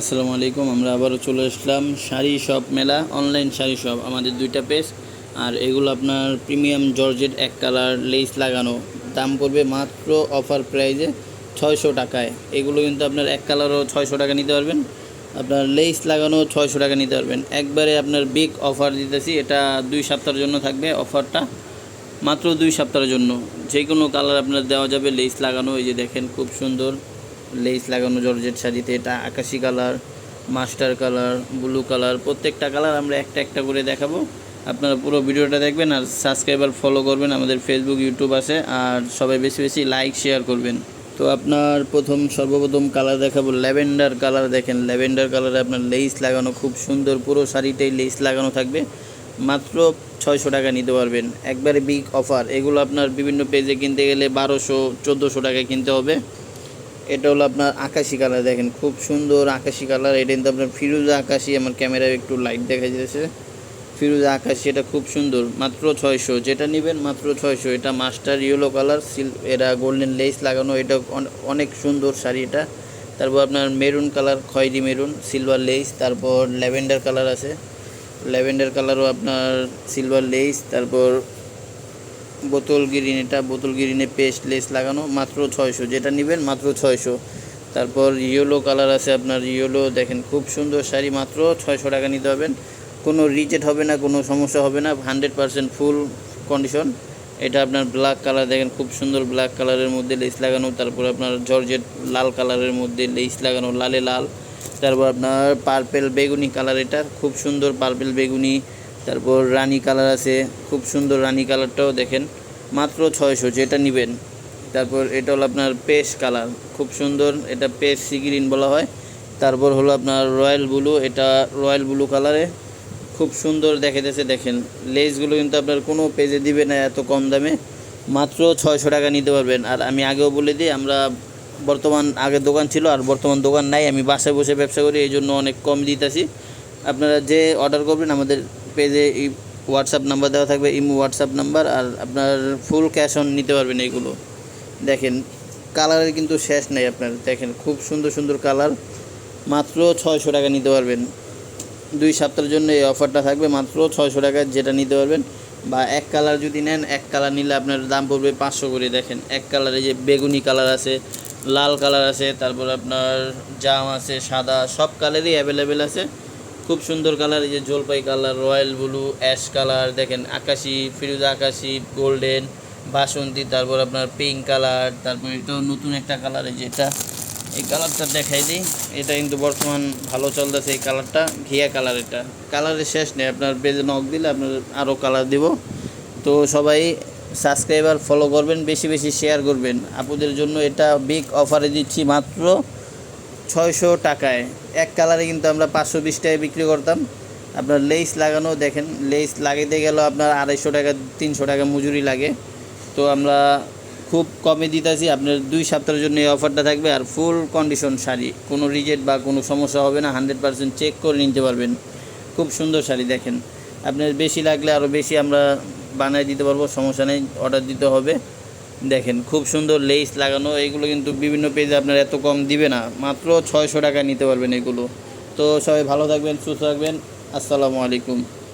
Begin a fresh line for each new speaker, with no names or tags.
আসসালামু আলাইকুম, আমরা আবারও চলে আসলাম শাড়ি শপ মেলা অনলাইন শাড়ি শপ, আমাদের দুইটা পেজ আর এগুলো আপনার প্রিমিয়াম জর্জেট এক কালার লেস লাগানো। দাম পড়বে মাত্র অফার প্রাইজে ছয়শো টাকায়। এগুলো কিন্তু আপনার এক কালারও ছয়শো টাকা নিতে পারবেন। আপনার লেস লাগানো ছয়শো টাকা নিতে পারবেন। একবারে আপনার বিগ অফার দিতেছি, এটা দুই সপ্তাহের জন্য থাকবে অফারটা মাত্র দুই সপ্তাহের জন্য। যে কোনো কালার আপনার দেওয়া যাবে লেস লাগানো, এই যে দেখেন, খুব সুন্দর। লেস লাগানো, জর্জেট শাড়িতে, এটা আকাশি colour master colour blue colour প্রত্যেকটা কালার আমরা একটা একটা করে দেখাবো। আপনারা পুরো ভিডিওটা দেখবেন আর সাবস্ক্রাইবার ফলো করবেন, আমাদের ফেসবুক ইউটিউব আছে, আর সবাই বেশি বেশি লাইক শেয়ার করবেন। তো আপনার প্রথম সর্বপ্রথম কালার দেখাবো ল্যাভেন্ডার কালার দেখেন। ল্যাভেন্ডার কালারে আপনার লেস লাগানো খুব সুন্দর, পুরো শাড়িটাই লেস লাগানো থাকবে। মাত্র ছয়শো টাকা নিতে পারবেন। একবারে বিগ অফার এগুলো আপনার বিভিন্ন পেজে কিনতে গেলে বারোশো, চোদ্দোশো টাকায় কিনতে হবে। এটা হলো আপনার আকাশি কালার, দেখেন খুব সুন্দর আকাশি কালার। এটা কিন্তু আপনার ফিরোজা আকাশি, আমার ক্যামেরায় একটু লাইট দেখা যাচ্ছে। ফিরোজা আকাশি, এটা খুব সুন্দর, মাত্র ছয়শো। যেটা নেবেন মাত্র ছয়শো। এটা মাস্টার ইয়েলো কালার সিল এটা গোল্ডেন লেস লাগানো, এটা অনেক সুন্দর শাড়ি এটা। তারপর আপনার মেরুন কালার খয়েরি মেরুন সিলভার লেস তারপর ল্যাভেন্ডার কালার আছে। ল্যাভেন্ডার কালারও আপনার সিলভার লেস তারপর বোতল গ্রিন এটা বোতল গ্রিনে পেস্ট লেস লাগানো, মাত্র ছয়শো। যেটা নেবেন মাত্র ছয়শো। তারপর ইয়েলো কালার আছে আপনার, ইয়েলো দেখেন খুব সুন্দর শাড়ি, মাত্র ছয়শো টাকা নিতে হবেন কোনো রিজেট হবে না, কোনো সমস্যা হবে না, হান্ড্রেড পারসেন্ট ফুল কন্ডিশন। এটা আপনার ব্ল্যাক কালার, দেখেন খুব সুন্দর ব্ল্যাক কালারের মধ্যে লেস লাগানো, তারপর আপনার জর্জেট লাল কালারের মধ্যে লেস লাগানো, লালে লাল। তারপর আপনার পার্পেল বেগুনি কালার, এটা খুব সুন্দর পার্পেল বেগুনি। তারপর রানী কালার আছে, খুব সুন্দর রানী কালারটাও দেখেন, মাত্র ছয়শো যেটা নেবেন। তারপর এটা হলো আপনার পেস কালার, খুব সুন্দর, এটা পেস সি গ্রিন বলা হয়। তারপর হলো আপনার রয়্যাল ব্লু, এটা রয়্যাল ব্লু কালারে, খুব সুন্দর দেখাইতেছে, দেখেন। লেসগুলো কিন্তু আপনার কোনো পেজে দিবে না এত কম দামে, মাত্র ছয়শো টাকা নিতে পারবেন। আর আমি আগেও বলে দিই, আমরা বর্তমান আগে দোকান ছিল, আর বর্তমান দোকান নাই, আমি বাসায় বসে ব্যবসা করি, এই জন্য অনেক কম দিতেছি। আপনারা যে অর্ডার করবেন, আমাদের পেজে হোয়াটসঅ্যাপ নাম্বার দেওয়া থাকবে, ইমো হোয়াটসঅ্যাপ নাম্বার আর আপনার ফুল ক্যাশ অন নিতে পারবেন এইগুলো। দেখেন কালারের কিন্তু শেষ নেই আপনার, দেখেন খুব সুন্দর সুন্দর কালার মাত্র ছয়শো টাকা নিতে পারবেন। দুই সপ্তাহের জন্য এই অফারটা থাকবে, মাত্র ছয়শো টাকা যেটা নিতে পারবেন। বা এক কালার যদি নেন, এক কালার নিলে আপনার দাম পড়বে পাঁচশো করে, দেখেন। এক কালারে যে বেগুনি কালার আছে, লাল কালার আছে, তারপর আপনার জাম আছে, সাদা, সব কালারই অ্যাভেলেবেল আছে। খুব সুন্দর কালার, এই যে জলপাই colour, royal blue, ash colour, দেখেন আকাশি, ফিরোজা আকাশি, গোল্ডেন, বাসন্তী, তারপর আপনার পিঙ্ক কালার, তারপর এটাও নতুন একটা কালার, এই যে এটা। এই কালারটা দেখাই দিই, এটা কিন্তু বর্তমান ভালো চলতেছে এই কালারটা, ঘিয়া কালার এটা। কালারের শেষ নেই, আপনার পেজে নখ দিলে আপনার আরও কালার দিব। তো সবাই সাবস্ক্রাইবার ফলো করবেন, বেশি বেশি শেয়ার করবেন। আপুদের জন্য এটা বিগ অফারে দিচ্ছি মাত্র। ছয়শো টাকায়। এক কালারে কিন্তু আমরা পাঁচশো বিশ টাকায় বিক্রি করতাম। আপনার লেস লাগানো, দেখেন, লেস লাগাইতে গেলেও আপনার আড়াইশো টাকা, তিনশো টাকা মজুরি লাগে। তো আমরা খুব কমে দিতেছি। আপনার দুই সপ্তাহের জন্য এই অফারটা থাকবে আর ফুল কন্ডিশন শাড়ি। কোনো রিজেক্ট বা কোনো সমস্যা হবে না, হান্ড্রেড পারসেন্ট চেক করে নিতে পারবেন। খুব সুন্দর শাড়ি, দেখেন। আপনার বেশি লাগলে আরও বেশি আমরা বানিয়ে দিতে পারব, সমস্যা নেই, অর্ডার দিতে হবে। দেখেন, খুব সুন্দর লেস লাগানো, এগুলো কিন্তু বিভিন্ন পেজে আপনার এত কম দিবে না। মাত্র ছয়শো টাকা নিতে পারবেন এগুলো। তো সবাই ভালো থাকবেন, সুস্থ থাকবেন। আসসালামু আলাইকুম।